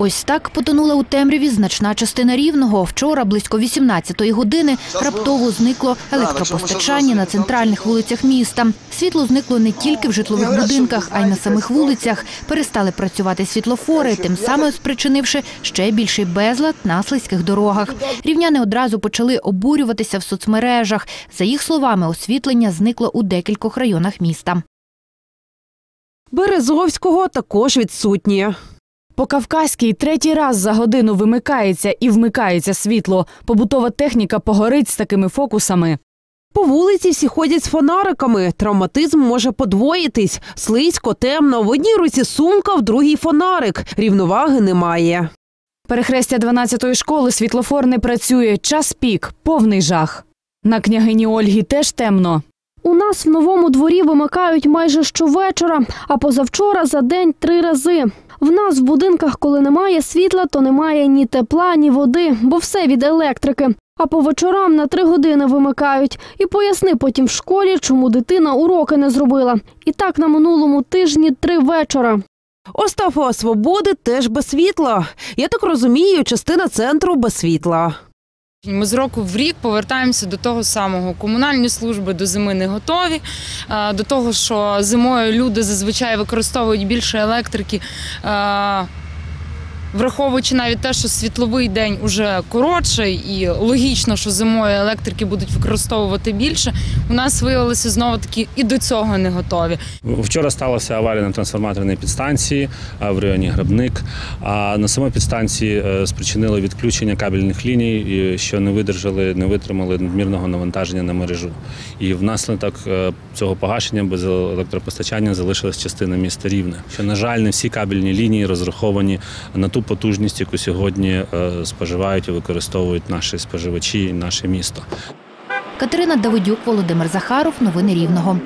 Ось так потонула у темряві значна частина рівного. Вчора, близько 18-ї години, раптово зникло електропостачання на центральних вулицях міста. Світло зникло не тільки в житлових будинках, а й на самих вулицях. Перестали працювати світлофори, тим самим спричинивши ще більший безлад на слизьких дорогах. Рівняни одразу почали обурюватися в соцмережах. За їх словами, освітлення зникло у декількох районах міста. Березовського також відсутні. По Кавказькій третій раз за годину вимикається і вмикається світло. Побутова техніка погорить з такими фокусами. По вулиці всі ходять з фонариками. Травматизм може подвоїтись. Слизько, темно. В одній руці сумка, в другій фонарик. Рівноваги немає. Перехрестя 12-ї школи світлофор не працює. Час пік, повний жах. На княгині Ольгі теж темно. У нас в новому дворі вимикають майже щовечора, а позавчора за день три рази. В нас в будинках, коли немає світла, то немає ні тепла, ні води, бо все від електрики. А по вечорам на три години вимикають. І поясни потім в школі, чому дитина уроки не зробила. І так на минулому тижні три вечора. Остафова Свободи теж без світла. Я так розумію, частина центру без світла. Ми з року в рік повертаємося до того самого. Комунальні служби до зими не готові. е, До того, що зимою люди зазвичай використовують більше електрики, е, враховуючи навіть те, що світловий день уже коротший, і логічно, що зимою електрики будуть використовувати більше. У нас виявилося знову таки і до цього не готові. Вчора сталася аварія на трансформаторній підстанції в районі Грабник. А на самій підстанції е, спричинили відключення кабельних ліній, що не видержали, не витримали надмірного навантаження на мережу. І внаслідок е, цього погашення без електропостачання залишилась частина міста Рівне. Що, на жаль, не всі кабельні лінії розраховані на ту потужність, яку сьогодні е, споживають і використовують наші споживачі і наше місто. Катерина Давидюк, Володимир Захаров. Новини Рівного.